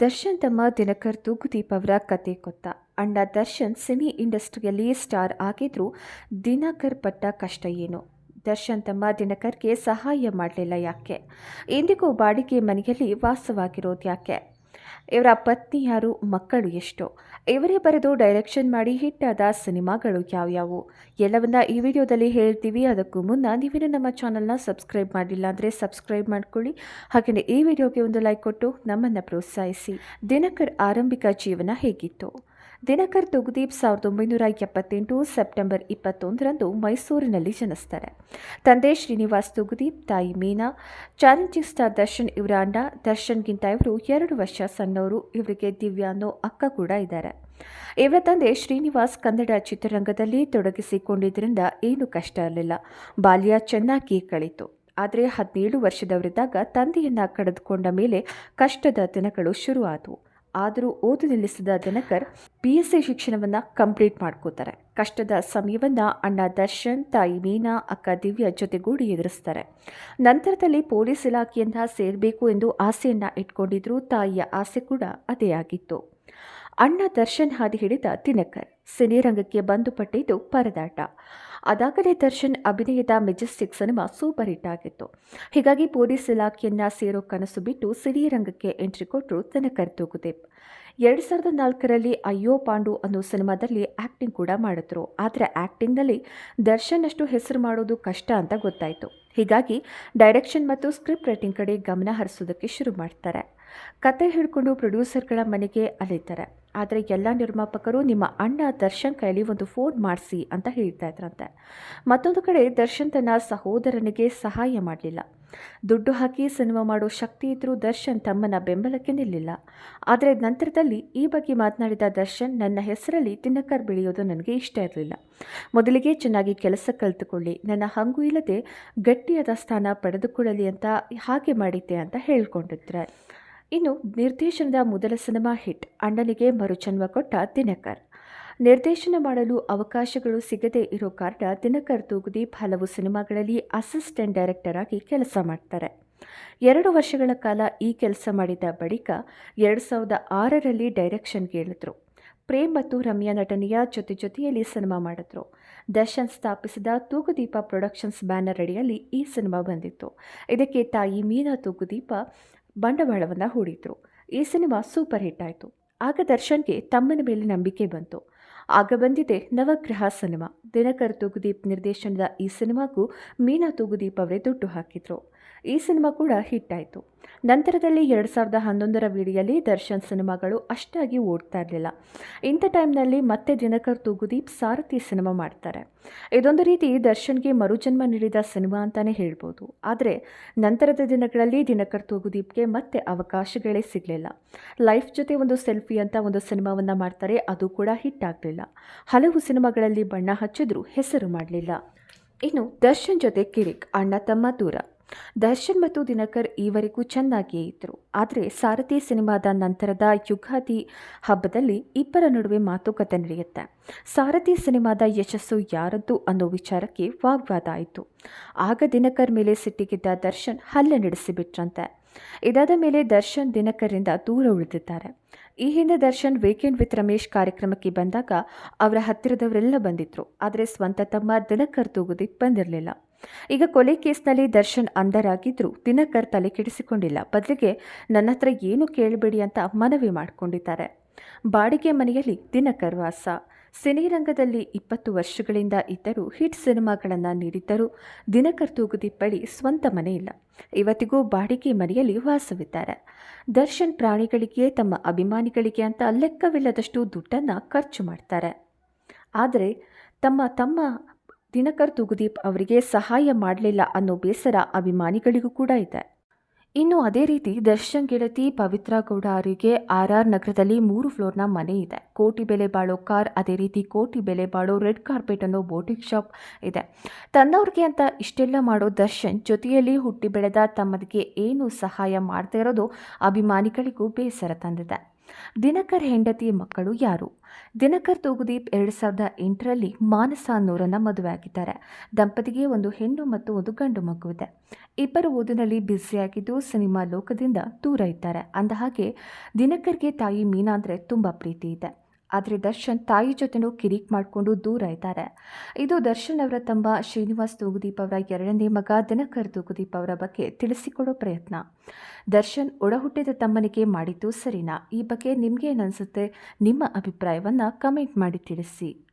ದರ್ಶನ್ ತಮ್ಮ ದಿನಕರ್ ತೂಗುದೀಪ್ ಅವರ ಕತೆ ಕೊತ್ತ ಅಣ್ಣ ದರ್ಶನ್ ಸಿನಿ ಇಂಡಸ್ಟ್ರಿಯಲ್ಲಿ ಸ್ಟಾರ್ ಆಗಿದ್ರೂ ದಿನಕರ್ ಪಟ್ಟ ಕಷ್ಟ ಏನು? ದರ್ಶನ್ ತಮ್ಮ ದಿನಕರ್ಗೆ ಸಹಾಯ ಮಾಡಲಿಲ್ಲ ಯಾಕೆ? ಇಂದಿಗೂ ಬಾಡಿಗೆ ಮನೆಯಲ್ಲಿ ವಾಸವಾಗಿರೋದು ಯಾಕೆ ಇವರ ಪತ್ನಿ ಯಾರು, ಮಕ್ಕಳು ಎಷ್ಟು. ಇವರೇ ಬರೆದು ಡೈರೆಕ್ಷನ್ ಮಾಡಿ ಹಿಟ್ಟಾದ ಸಿನಿಮಾಗಳು ಯಾವ್ಯಾವು? ಎಲ್ಲವನ್ನ ಈ ವಿಡಿಯೋದಲ್ಲಿ ಹೇಳ್ತೀವಿ. ಅದಕ್ಕೂ ಮುನ್ನ ನೀವೇನು ನಮ್ಮ ಚಾನಲ್ನ ಸಬ್ಸ್ಕ್ರೈಬ್ ಮಾಡಿಲ್ಲ ಅಂದರೆ ಸಬ್ಸ್ಕ್ರೈಬ್ ಮಾಡ್ಕೊಳ್ಳಿ. ಹಾಗೆಯೇ ಈ ವಿಡಿಯೋಗೆ ಒಂದು ಲೈಕ್ ಕೊಟ್ಟು ನಮ್ಮನ್ನು ಪ್ರೋತ್ಸಾಹಿಸಿ. ದಿನಕರ್ ಆರಂಭಿಕ ಜೀವನ ಹೇಗಿತ್ತು? ದಿನಕರ್ ತುಗುದೀಪ್ ಸಾವಿರದ ಒಂಬೈನೂರ ಎಪ್ಪತ್ತೆಂಟು ಸೆಪ್ಟೆಂಬರ್ ಇಪ್ಪತ್ತೊಂದರಂದು ಮೈಸೂರಿನಲ್ಲಿ ಜನಿಸ್ತಾರೆ. ತಂದೆ ಶ್ರೀನಿವಾಸ್ ತುಗುದೀಪ್, ತಾಯಿ ಮೀನಾ, ಚಾಲೆಂಜಿಂಗ್ ಸ್ಟಾರ್ ದರ್ಶನ್ ಇವರ ಅಣ್ಣ ದರ್ಶನ್ಗಿಂತ ಇವರು ಎರಡು ವರ್ಷ ಸಣ್ಣವರು, ಇವರಿಗೆ ದಿವ್ಯಾ ಅನ್ನೋ ಅಕ್ಕ ಕೂಡ ಇದ್ದಾರೆ ಇವರ ತಂದೆ ಶ್ರೀನಿವಾಸ್ ಕನ್ನಡ ಚಿತ್ರರಂಗದಲ್ಲಿ ತೊಡಗಿಸಿಕೊಂಡಿದ್ದರಿಂದ ಏನು ಕಷ್ಟ ಇರಲಿಲ್ಲ. ಬಾಲ್ಯ ಚೆನ್ನಾಗಿ ಕಳಿತು. ಆದರೆ ಹದಿನೇಳು ವರ್ಷದವರಿದ್ದಾಗ ತಂದೆಯನ್ನ ಕಳೆದುಕೊಂಡ ಮೇಲೆ ಕಷ್ಟದ ದಿನಗಳು ಶುರುವಾದವು. ಆದರೂ ಓದು ನಿಲ್ಲಿಸಿದ ದಿನಕರ್ ಪಿ ಎಸ್ ಸಿ ಶಿಕ್ಷಣವನ್ನು ಕಂಪ್ಲೀಟ್ ಮಾಡ್ಕೋತಾರೆ. ಕಷ್ಟದ ಸಮಯವನ್ನು ಅಣ್ಣ ದರ್ಶನ್, ತಾಯಿ ಮೀನಾ, ಅಕ್ಕ ದಿವ್ಯ ಜೊತೆಗೂಡಿ ಎದುರಿಸ್ತಾರೆ. ನಂತರದಲ್ಲಿ ಪೊಲೀಸ್ ಇಲಾಖೆಯಿಂದ ಸೇರಬೇಕು ಎಂದು ಆಸೆಯನ್ನು ಇಟ್ಕೊಂಡಿದ್ರು ತಾಯಿಯ ಆಸೆ ಕೂಡ ಅದೇ ಆಗಿತ್ತು. ಅಣ್ಣ ದರ್ಶನ್ ಹಾದಿ ಹಿಡಿದ ದಿನಕರ್. ಸಿನಿರಂಗಕ್ಕೆ ಬಂದು ಪಟ್ಟಿದ್ದು ಪರದಾಟ. ಅದಾಗಲೇ ದರ್ಶನ್ ಅಭಿನಯದ ಮೆಜೆಸ್ಟಿಕ್ ಸಿನಿಮಾ ಸೂಪರ್ ಹಿಟ್ ಆಗಿತ್ತು. ಹೀಗಾಗಿ ಪೊಲೀಸ್ ಇಲಾಖೆಯನ್ನ ಸೇರೋ ಕನಸು ಬಿಟ್ಟು ಸಿನಿರಂಗಕ್ಕೆ ಎಂಟ್ರಿ ಕೊಟ್ಟರು ದಿನಕರ್ ತೂಗುದೇವ್ ಎರಡು ಸಾವಿರದ ನಾಲ್ಕರಲ್ಲಿ ಅಯ್ಯೋ ಪಾಂಡು ಅನ್ನೋ ಸಿನಿಮಾದಲ್ಲಿ ಆ್ಯಕ್ಟಿಂಗ್ ಕೂಡ ಮಾಡಿದ್ರು. ಆದರೆ ಆ್ಯಕ್ಟಿಂಗ್ನಲ್ಲಿ ದರ್ಶನ್ ಅಷ್ಟು ಹೆಸರು ಮಾಡೋದು ಕಷ್ಟ ಅಂತ ಗೊತ್ತಾಯಿತು. ಹೀಗಾಗಿ ಡೈರೆಕ್ಷನ್ ಮತ್ತು ಸ್ಕ್ರಿಪ್ಟ್ ರೈಟಿಂಗ್ ಕಡೆ ಗಮನ ಹರಿಸೋದಕ್ಕೆ ಶುರು ಮಾಡ್ತಾರೆ. ಕತೆ ಹಿಡ್ಕೊಂಡು ಪ್ರೊಡ್ಯೂಸರ್ಗಳ ಮನೆಗೆ ಅಲಿತಾರೆ. ಆದರೆ ಎಲ್ಲ ನಿರ್ಮಾಪಕರು ನಿಮ್ಮ ಅಣ್ಣ ದರ್ಶನ್ ಕೈಲಿ ಒಂದು ಫೋನ್ ಮಾಡಿಸಿ ಅಂತ ಹೇಳ್ತಾ ಇದ್ರಂತೆ. ಮತ್ತೊಂದು ಕಡೆ ದರ್ಶನ್ ತನ್ನ ಸಹೋದರನಿಗೆ ಸಹಾಯ ಮಾಡಲಿಲ್ಲ. ದುಡ್ಡು ಹಾಕಿ ಸಿನಿಮಾ ಮಾಡೋ ಶಕ್ತಿ ಇದ್ದರೂ ದರ್ಶನ್ ತಮ್ಮನ ಬೆಂಬಲಕ್ಕೆ ನಿಲ್ಲಿಲ್ಲ. ಆದರೆ ನಂತರದಲ್ಲಿ ಈ ಬಗ್ಗೆ ಮಾತನಾಡಿದ ದರ್ಶನ್, ನನ್ನ ಹೆಸರಲ್ಲಿ ತಿನ್ನಕರ್ ಬೆಳೆಯೋದು ನನಗೆ ಇಷ್ಟ ಇರಲಿಲ್ಲ. ಮೊದಲಿಗೆ ಚೆನ್ನಾಗಿ ಕೆಲಸ ಕಲಿತುಕೊಳ್ಳಿ. ನನ್ನ ಹಂಗು ಇಲ್ಲದೆ ಗಟ್ಟಿಯಾದ ಸ್ಥಾನ ಪಡೆದುಕೊಳ್ಳಲಿ ಅಂತ ಹಾಗೆ ಮಾಡಿದ್ದೆ ಅಂತ ಹೇಳ್ಕೊಂಡಿದ್ರೆ. ಇನ್ನು ನಿರ್ದೇಶನದ ಮೊದಲ ಸಿನಿಮಾ ಹಿಟ್, ಅಣ್ಣನಿಗೆ ಮರುಜನ್ಮ ಕೊಟ್ಟ ದಿನಕರ್. ನಿರ್ದೇಶನ ಮಾಡಲು ಅವಕಾಶಗಳು ಸಿಗದೇ ಇರೋ ಕಾರಣ ದಿನಕರ್ ತೂಗುದೀಪ್ ಹಲವು ಸಿನಿಮಾಗಳಲ್ಲಿ ಅಸಿಸ್ಟೆಂಟ್ ಡೈರೆಕ್ಟರ್ ಆಗಿ ಕೆಲಸ ಮಾಡ್ತಾರೆ. ಎರಡು ವರ್ಷಗಳ ಕಾಲ ಈ ಕೆಲಸ ಮಾಡಿದ ಬಳಿಕ ಎರಡು ಸಾವಿರದ ಆರರಲ್ಲಿ ಡೈರೆಕ್ಷನ್ಗೆ ಇಳಿದ್ರು. ಪ್ರೇಮ್ ಮತ್ತು ರಮ್ಯಾ ನಟನೆಯ ಜೊತೆ ಜೊತೆಯಲ್ಲಿ ಸಿನಿಮಾ ಮಾಡಿದ್ರು. ದರ್ಶನ್ ಸ್ಥಾಪಿಸಿದ ತೂಗುದೀಪ ಪ್ರೊಡಕ್ಷನ್ಸ್ ಬ್ಯಾನರ್ ಅಡಿಯಲ್ಲಿ ಈ ಸಿನಿಮಾ ಬಂದಿತ್ತು. ಇದಕ್ಕೆ ತಾಯಿ ಮೀನಾ ತೂಗುದೀಪ ಬಂಡವಾಳವನ್ನು ಹೂಡಿದ್ರು. ಈ ಸಿನಿಮಾ ಸೂಪರ್ ಹಿಟ್ ಆಯಿತು. ಆಗ ದರ್ಶನ್ಗೆ ತಮ್ಮನ ಮೇಲೆ ನಂಬಿಕೆ ಬಂತು. ಆಗ ಬಂದಿದೆ ನವಗ್ರಹ ಸಿನಿಮಾ. ದಿನಕರ್ ತೂಗುದೀಪ್ ನಿರ್ದೇಶನದ ಈ ಸಿನಿಮಾಗೂ ಮೀನಾ ತೂಗುದೀಪ್ ಅವರೇ ದುಡ್ಡು ಹಾಕಿದ್ರು. ಈ ಸಿನಿಮಾ ಕೂಡ ಹಿಟ್ ಆಯಿತು ನಂತರದಲ್ಲಿ ಎರಡು ಸಾವಿರದ ಹನ್ನೊಂದರ ವಿಡಿಯಲ್ಲಿ ದರ್ಶನ್ ಸಿನಿಮಾಗಳು ಅಷ್ಟಾಗಿ ಓಡ್ತಾ ಇರಲಿಲ್ಲ. ಇಂಥ ಟೈಮ್ನಲ್ಲಿ ಮತ್ತೆ ದಿನಕರ್, ತೂಗುದೀಪ್, ಸಾರಥಿ ಸಿನಿಮಾ ಮಾಡ್ತಾರೆ. ಇದೊಂದು ರೀತಿ ದರ್ಶನ್ಗೆ ಮರುಜನ್ಮ ನೀಡಿದ ಸಿನಿಮಾ ಅಂತಲೇ ಹೇಳ್ಬೋದು. ಆದರೆ ನಂತರದ ದಿನಗಳಲ್ಲಿ ದಿನಕರ್, ತೂಗುದೀಪ್ಗೆ ಮತ್ತೆ ಅವಕಾಶಗಳೇ ಸಿಗಲಿಲ್ಲ. ಲೈಫ್ ಜೊತೆ ಒಂದು ಸೆಲ್ಫಿ ಅಂತ ಒಂದು ಸಿನಿಮಾವನ್ನು ಮಾಡ್ತಾರೆ, ಅದು ಕೂಡ ಹಿಟ್ ಆಗಲಿಲ್ಲ ಹಲವು ಸಿನಿಮಾಗಳಲ್ಲಿ ಬಣ್ಣ ಹಚ್ಚಿದ್ರೂ ಹೆಸರು ಮಾಡಲಿಲ್ಲ. ಇನ್ನು ದರ್ಶನ್ ಜೊತೆ ಕಿರಿಕ್, ಅಣ್ಣ ತಮ್ಮ ದೂರ. ದರ್ಶನ್ ಮತ್ತು ದಿನಕರ್ ಈವರೆಗೂ ಚೆನ್ನಾಗಿಯೇ ಇದ್ದರು ಆದರೆ ಸಾರಥಿ ಸಿನಿಮಾದ ನಂತರದ ಯುಗಾದಿ ಹಬ್ಬದಲ್ಲಿ ಇಬ್ಬರ ನಡುವೆ ಮಾತುಕತೆ ನಡೆಯುತ್ತೆ. ಸಾರಥಿ ಸಿನಿಮಾದ ಯಶಸ್ಸು ಯಾರದ್ದು ಅನ್ನೋ ವಿಚಾರಕ್ಕೆ ವಾಗ್ವಾದ ಆಯಿತು. ಆಗ ದಿನಕರ್ ಮೇಲೆ ಸಿಟ್ಟಿಗಿದ್ದ ದರ್ಶನ್ ಹಲ್ಲೆ ನಡೆಸಿಬಿಟ್ರಂತೆ. ಇದಾದ ಮೇಲೆ ದರ್ಶನ್ ದಿನಕರಿಂದ ದೂರ ಉಳಿದಿದ್ದಾರೆ. ಈ ಹಿಂದೆ ದರ್ಶನ್ ವೀಕೆಂಡ್ ವಿತ್ ರಮೇಶ್ ಕಾರ್ಯಕ್ರಮಕ್ಕೆ ಬಂದಾಗ ಅವರ ಹತ್ತಿರದವರೆಲ್ಲ ಬಂದಿದ್ರು. ಆದರೆ ಸ್ವಂತ ತಮ್ಮ ದಿನಕರ್ ತೂಗುದೀಪ್ ಬಂದಿರಲಿಲ್ಲ. ಈಗ ಕೊಲೆ ಕೇಸ್ನಲ್ಲಿ ದರ್ಶನ್ ಅಂಧರಾಗಿದ್ದರೂ ದಿನಕರ್ ತಲೆ ಕೆಡಿಸಿಕೊಂಡಿಲ್ಲ. ಬದಲಿಗೆ ನನ್ನ ಹತ್ರ ಏನು ಕೇಳಬೇಡಿ ಅಂತ ಮನವಿ ಮಾಡಿಕೊಂಡಿದ್ದಾರೆ. ಬಾಡಿಗೆ ಮನೆಯಲ್ಲಿ ದಿನಕರ್ ವಾಸ. ಸಿನಿರಂಗದಲ್ಲಿ ಇಪ್ಪತ್ತು ವರ್ಷಗಳಿಂದ ಇದ್ದರೂ ಹಿಟ್ ಸಿನಿಮಾಗಳನ್ನು ನೀಡಿದ್ದರೂ ದಿನಕರ್ ತೂಗುದಿ ಬಳಿ ಸ್ವಂತ ಮನೆ ಇಲ್ಲ. ಇವತ್ತಿಗೂ ಬಾಡಿಗೆ ಮನೆಯಲ್ಲಿ ವಾಸವಿದ್ದಾರೆ. ದರ್ಶನ್ ಪ್ರಾಣಿಗಳಿಗೆ, ತಮ್ಮ ಅಭಿಮಾನಿಗಳಿಗೆ ಅಂತ ಲೆಕ್ಕವಿಲ್ಲದಷ್ಟು ದುಡ್ಡನ್ನು ಖರ್ಚು ಮಾಡ್ತಾರೆ. ಆದರೆ ತಮ್ಮ ತಮ್ಮ ದಿನಕರ್ ತುಗುದೀಪ್ ಅವರಿಗೆ ಸಹಾಯ ಮಾಡಲಿಲ್ಲ ಅನ್ನೋ ಬೇಸರ ಅಭಿಮಾನಿಗಳಿಗೂ ಕೂಡ ಇದೆ. ಇನ್ನು ಅದೇ ರೀತಿ ದರ್ಶನ್ ಗೆಳತಿ ಪವಿತ್ರ ಗೌಡ ಅವರಿಗೆ ಆರ್ ಆರ್ ನಗರದಲ್ಲಿ ಮೂರು ಫ್ಲೋರ್ನ ಮನೆ ಇದೆ. ಕೋಟಿ ಬೆಲೆ ಬಾಳೋ ಕಾರ್, ಅದೇ ರೀತಿ ಕೋಟಿ ಬೆಲೆ ಬಾಳೋ ರೆಡ್ ಕಾರ್ಪೆಟ್ ಅನ್ನೋ ಬೋಟಿಂಗ್ ಶಾಪ್ ಇದೆ. ತನ್ನವ್ರಿಗೆ ಅಂತ ಇಷ್ಟೆಲ್ಲ ಮಾಡೋ ದರ್ಶನ್ ಜೊತೆಯಲ್ಲಿ ಹುಟ್ಟಿ ಬೆಳೆದ ತಮ್ಮದಿಗೆ ಏನು ಸಹಾಯ ಮಾಡ್ತಾ ಇರೋದು ಅಭಿಮಾನಿಗಳಿಗೂ ಬೇಸರ ತಂದಿದೆ. ದಿನಕರ್ ಹೆಂಡತಿ ಮಕ್ಕಳು ಯಾರು? ದಿನಕರ್ ತೂಗುದೀಪ್ ಎರಡು ಸಾವಿರದ ಎಂಟರಲ್ಲಿ ಮಾನಸ ಅನ್ನೋರನ್ನ ಮದುವೆ ಆಗಿದ್ದಾರೆ ದಂಪತಿಗೆ ಒಂದು ಹೆಣ್ಣು ಮತ್ತು ಒಂದು ಗಂಡು ಮಗುವಿದೆ. ಇಬ್ಬರು ಓದಿನಲ್ಲಿ ಬ್ಯುಸಿಯಾಗಿದ್ದು ಸಿನಿಮಾ ಲೋಕದಿಂದ ದೂರ ಇದ್ದಾರೆ. ಅಂದಹಾಗೆ, ದಿನಕರ್ಗೆ ತಾಯಿ ಮೀನಾ ಅಂದರೆ ತುಂಬ ಪ್ರೀತಿ ಇದೆ. ಆದರೆ ದರ್ಶನ್ ತಾಯಿ ಜೊತೆನೂ ಕಿರಿಕ್ ಮಾಡಿಕೊಂಡು ದೂರ ಇದ್ದಾರೆ. ಇದು ದರ್ಶನ್ ಅವರ ತಮ್ಮ ಶ್ರೀನಿವಾಸ್ ತೂಗುದೀಪ್ ಅವರ ಎರಡನೇ ಮಗ ದಿನಕರ್ ತೂಗುದೀಪ್ ಅವರ ಬಗ್ಗೆ ತಿಳಿಸಿಕೊಡೋ ಪ್ರಯತ್ನ. ದರ್ಶನ್ ಒಡಹುಟ್ಟಿದ ತಮ್ಮನಿಗೆ ಮಾಡಿದ್ದು ಸರಿನಾ? ಈ ಬಗ್ಗೆ ನಿಮ್ಗೇನನ್ಸುತ್ತೆ ನಿಮ್ಮ ಅಭಿಪ್ರಾಯವನ್ನು ಕಮೆಂಟ್ ಮಾಡಿ ತಿಳಿಸಿ.